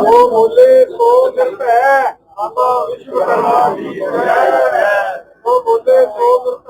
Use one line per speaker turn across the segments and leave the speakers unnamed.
ਉਹ ਬੋਲੇ ਸੋ ਨਿਰਭੈ ਬਾਬਾ ਵਿਸ਼ਵਕਰਮਾ ਜੀ ਜੈ ਉਹ ਬੋਲੇ ਸੋ ਨਿਰਭੈ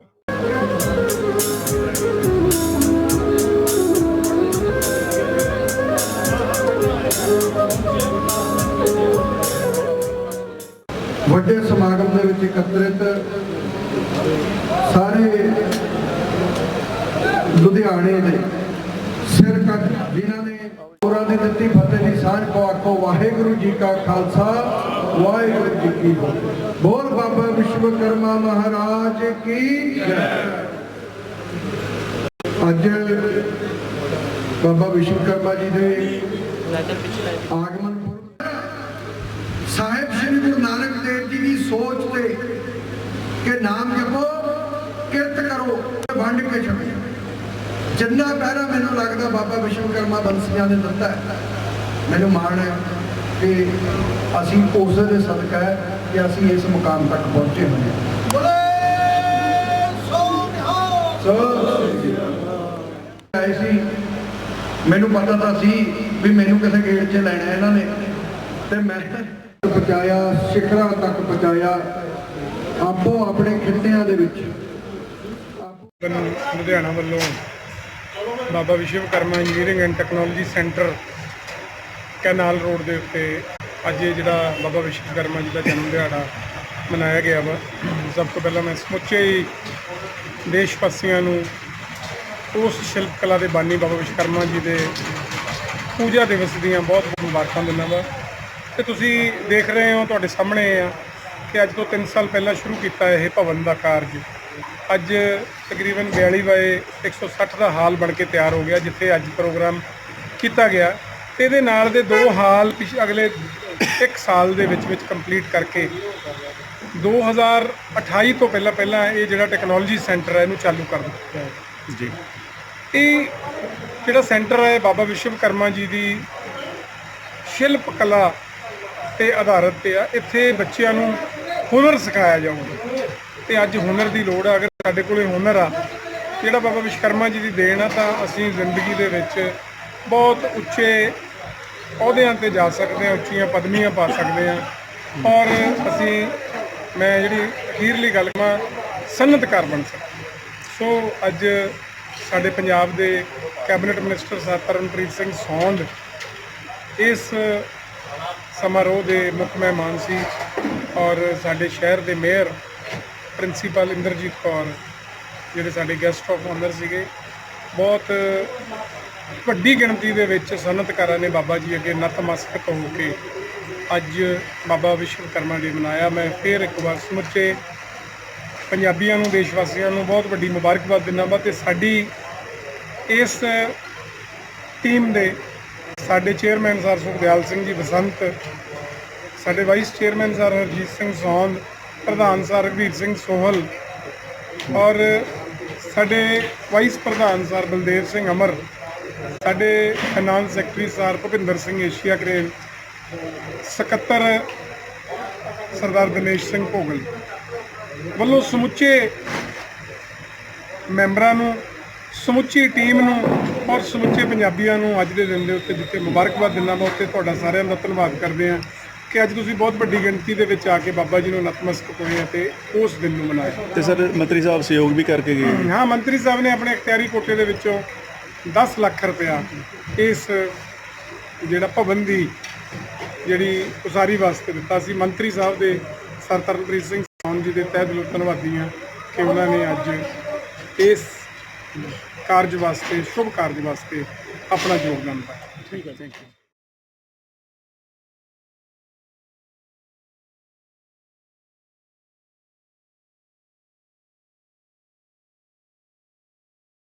ਸਮਾਗਮ ਦੇ ਵਿੱਚ ਇਕੱਤਰਿਤ ਸਾਰੇ ਲੁਧਿਆਣੇ ਦੇ ਸਿਰ ਕੱਟ ਜਿਨ੍ਹਾਂ ਨੇ ਹੋਰਾਂ ਦੀ ਦਿੱਤੀ ਫਤਿਹ ਦੀ ਸਾਂਝ ਕੋ ਆਖੋ ਵਾਹਿਗੁਰੂ ਜੀ ਕਾ ਖਾਲਸਾ ਵਾਹਿਗੁਰੂ ਜੀ ਕੀ ਫਤਿਹ। ਬੋਲ ਬਾਬਾ ਵਿਸ਼ਵਕਰਮਾ ਮਹਾਰਾਜ ਕੀ ਜੈ। ਅੱਜ ਬਾਬਾ ਵਿਸ਼ਵਕਰਮਾ ਜੀ ਦੇ ਆਗਮਨ ਪੁਰਬ ਸਾਹਿਬ ਸ੍ਰੀ ਗੁਰੂ ਸੋਚ ਤੇ ਕਿ ਨਾਮ ਜਪੋ ਕਿਰਤ ਕਰੋ ਤੇ ਵੰਡ ਕੇ ਛਕੋ ਜਿੰਨਾ ਪਹਿਰਾ ਮੈਨੂੰ ਲੱਗਦਾ ਬਾਬਾ ਵਿਸ਼ਵਕਰਮਾ ਬੰਸੀਆਂ ਨੇ ਦਿੱਤਾ ਮੈਨੂੰ ਮਾਣ ਹੈ ਕਿ ਅਸੀਂ ਉਸ ਦੇ ਸਦਕਾ ਕਿ ਅਸੀਂ ਇਸ ਮੁਕਾਮ ਤੱਕ ਪਹੁੰਚੇ ਹੋਏ ਹਾਂ। ਬੋਲੇ ਸੋ ਨਿਹਾਲ। ਆਏ ਸੀ। ਮੈਨੂੰ ਪਤਾ ਤਾਂ ਸੀ ਵੀ ਮੈਨੂੰ ਕਿਸੇ ਗੇਟ 'ਚ ਲੈਣਾ ਇਹਨਾਂ ਨੇ ਤੇ ਮੈਂ ਪਹੁੰਚਾਇਆ, ਸਿਖਰਾਂ ਤੱਕ ਪਹੁੰਚਾਇਆ, ਆਪੋ ਆਪਣੇ ਖਿੱਤਿਆਂ ਦੇ ਵਿੱਚ।
ਵੱਲੋਂ ਲੁਧਿਆਣਾ ਵੱਲੋਂ Baba Vishwakarma engineering and technology centre canal road ਦੇ ਉੱਤੇ ਅੱਜ ਇਹ ਜਿਹੜਾ ਬਾਬਾ ਵਿਸ਼ਵਕਰਮਾ ਜੀ ਦਾ ਜਨਮ ਦਿਹਾੜਾ ਮਨਾਇਆ ਗਿਆ ਵਾ। ਸਭ ਤੋਂ ਪਹਿਲਾਂ ਮੈਂ ਸਮੁੱਚੇ ਹੀ ਦੇਸ਼ ਵਾਸੀਆਂ ਨੂੰ ਉਸ ਸ਼ਿਲਪ ਕਲਾ ਦੇ ਬਾਨੀ ਬਾਬਾ ਵਿਸ਼ਵਕਰਮਾ ਜੀ ਦੇ ਪੂਜਾ ਦਿਵਸ ਦੀਆਂ ਬਹੁਤ ਬਹੁਤ ਮੁਬਾਰਕਾਂ ਦਿੰਦਾ ਵਾ। ਤੇ ਤੁਸੀਂ ਦੇਖ ਰਹੇ ਹੋ ਤੁਹਾਡੇ ਸਾਹਮਣੇ ਆ ਕਿ ਅੱਜ ਤੋਂ 3 ਸਾਲ ਪਹਿਲਾਂ ਸ਼ੁਰੂ ਕੀਤਾ ਇਹ ਭਵਨ ਦਾ ਕਾਰਜ। ਅੱਜ ਤਕਰੀਬਨ 42 ਬਾਏ 160 ਦਾ ਹਾਲ ਬਣ ਕੇ ਤਿਆਰ ਹੋ ਗਿਆ ਜਿੱਥੇ ਅੱਜ ਪ੍ਰੋਗਰਾਮ ਕੀਤਾ ਗਿਆ। ਤੇ ਇਹਦੇ ਨਾਲ ਦੇ ਦੋ ਹਾਲ ਪਿਛ ਅਗਲੇ 1 ਸਾਲ ਦੇ ਵਿੱਚ ਵਿੱਚ ਕੰਪਲੀਟ ਕਰਕੇ 2028 ਤੋਂ ਪਹਿਲਾਂ ਪਹਿਲਾਂ ਇਹ ਜਿਹੜਾ ਟੈਕਨੋਲੋਜੀ ਸੈਂਟਰ ਹੈ ਇਹਨੂੰ ਚਾਲੂ ਕਰ ਦਿੱਤਾ ਹੈ ਜੀ। ਇਹ ਜਿਹੜਾ ਸੈਂਟਰ ਹੈ ਬਾਬਾ ਵਿਸ਼ਵਕਰਮਾ ਜੀ ਦੀ ਸ਼ਿਲਪ ਕਲਾ ਤੇ ਆਧਾਰਿਤ ਤੇ ਆ, ਇੱਥੇ ਬੱਚਿਆਂ ਨੂੰ ਹੁਨਰ ਸਿਖਾਇਆ ਜਾਊਗਾ। ਤੇ ਅੱਜ ਹੁਨਰ ਦੀ ਲੋੜ ਆ, ਅਗਰ ਸਾਡੇ ਕੋਲੇ ਹੁਨਰ ਆ ਜਿਹੜਾ ਬਾਬਾ ਵਿਸ਼ਵਕਰਮਾ ਜੀ ਦੀ ਦੇਣ ਆ, ਤਾਂ ਅਸੀਂ ਜ਼ਿੰਦਗੀ ਦੇ ਵਿੱਚ ਬਹੁਤ ਉੱਚੇ ਅਹੁਦਿਆਂ ਤੇ ਜਾ ਸਕਦੇ ਹਾਂ, ਉੱਚੀਆਂ ਪਦਵੀਆਂ ਪਾ ਸਕਦੇ ਹਾਂ। ਔਰ ਅਸੀਂ, ਮੈਂ ਜਿਹੜੀ ਅਖੀਰਲੀ ਗੱਲ ਕਰਾਂ ਸਨਅਤਕਾਰ ਬਣ ਸਕਦੇ ਸੋ ਅੱਜ ਸਾਡੇ ਪੰਜਾਬ ਦੇ cabinet minister sir Taranpreet Singh Saund ਇਸ ਸਮਾਰੋਹ ਦੇ ਮੁੱਖ ਮਹਿਮਾਨ ਸੀ ਔਰ ਸਾਡੇ ਸ਼ਹਿਰ ਦੇ ਮੇਅਰ ਪ੍ਰਿੰਸੀਪਲ ਇੰਦਰਜੀਤ ਕੌਰ, ਜਿਹੜੇ ਸਾਡੇ ਗੈਸਟ ਆਫ ਆਨਰ ਸੀਗੇ। ਬਹੁਤ ਵੱਡੀ ਗਿਣਤੀ ਦੇ ਵਿੱਚ ਸਨਅਤਕਾਰਾਂ ਨੇ ਬਾਬਾ ਜੀ ਅੱਗੇ ਨਤਮਸਤਕ ਹੋ ਕੇ ਅੱਜ ਬਾਬਾ ਵਿਸ਼ਵਕਰਮਾ ਡੇ ਮਨਾਇਆ। ਮੈਂ ਫਿਰ ਇੱਕ ਵਾਰ ਸਮੁੱਚੇ ਪੰਜਾਬੀਆਂ ਨੂੰ ਦੇਸ਼ ਵਾਸੀਆਂ ਨੂੰ ਬਹੁਤ ਵੱਡੀ ਮੁਬਾਰਕਬਾਦ ਦਿੰਦਾ ਵਾ ਤੇ ਸਾਡੀ ਇਸ ਟੀਮ ਦੇ ਸਾਡੇ ਚੇਅਰਮੈਨ ਸਰ ਸੁਖਦਿਆਲ ਸਿੰਘ ਜੀ ਬਸੰਤ, ਸਾਡੇ vice chairman sir Harjit Singh Saund, ਪ੍ਰਧਾਨ ਸਰ ਰਘਵੀਰ ਸਿੰਘ ਸੋਹਲ ਔਰ ਸਾਡੇ ਵਾਈਸ ਪ੍ਰਧਾਨ ਸਰ ਬਲਦੇਵ ਸਿੰਘ ਅਮਰ, ਸਾਡੇ finance secretary sir Bhupinder Singh Asia crane, ਸਕੱਤਰ ਸਰਦਾਰ ਦਿਨੇਸ਼ ਸਿੰਘ ਭੋਗਲ ਵੱਲੋਂ ਸਮੁੱਚੇ ਮੈਂਬਰਾਂ ਨੂੰ, ਸਮੁੱਚੀ ਟੀਮ ਨੂੰ ਔਰ ਸਮੁੱਚੇ ਪੰਜਾਬੀਆਂ ਨੂੰ ਅੱਜ ਦੇ ਦਿਨ ਦੇ ਉੱਤੇ ਜਿੱਥੇ ਮੁਬਾਰਕਬਾਦ ਦਿੰਦਾ ਮੈਂ ਉੱਤੇ ਤੁਹਾਡਾ ਸਾਰਿਆਂ ਦਾ ਧੰਨਵਾਦ ਕਰਦੇ ਹਾਂ ਕਿ ਅੱਜ ਤੁਸੀਂ ਬਹੁਤ ਵੱਡੀ ਗਿਣਤੀ ਦੇ ਵਿੱਚ ਆ ਕੇ ਬਾਬਾ ਜੀ ਨੂੰ ਨਤਮਸਤਕ ਹੋਏ ਆ ਤੇ ਉਸ ਦਿਨ ਨੂੰ ਮਨਾਇਆ
ਤੇ ਸਰ ਮੰਤਰੀ ਸਾਹਿਬ ਸਹਿਯੋਗ ਵੀ ਕਰਕੇ ਗਏ।
ਹਾਂ ਮੰਤਰੀ ਸਾਹਿਬ ਨੇ ਆਪਣੇ ਇਖਤਿਆਰੀ ਕੋਟੇ ਦੇ ਵਿੱਚੋਂ 10 ਲੱਖ ਰੁਪਇਆ ਇਸ ਜਿਹੜਾ ਭਵਨ ਦੀ ਜਿਹੜੀ ਉਸਾਰੀ ਵਾਸਤੇ ਦਿੱਤਾ ਸੀ। ਮੰਤਰੀ ਸਾਹਿਬ ਦੇ ਸਰ ਤਰਨਪ੍ਰੀਤ ਸਿੰਘ ਸੌਨ ਜੀ ਦੇ ਤਹਿ ਦਿਲੋਂ ਧੰਨਵਾਦੀ ਹਾਂ ਕਿ ਉਹਨਾਂ ਨੇ ਅੱਜ ਇਸ ਕਾਰਜ ਵਾਸਤੇ ਸ਼ੁਭ ਕਾਰਜ ਵਾਸਤੇ ਆਪਣਾ ਯੋਗਦਾਨ ਪਾਇਆ।
ਠੀਕ ਹੈ ਥੈਂਕ ਯੂ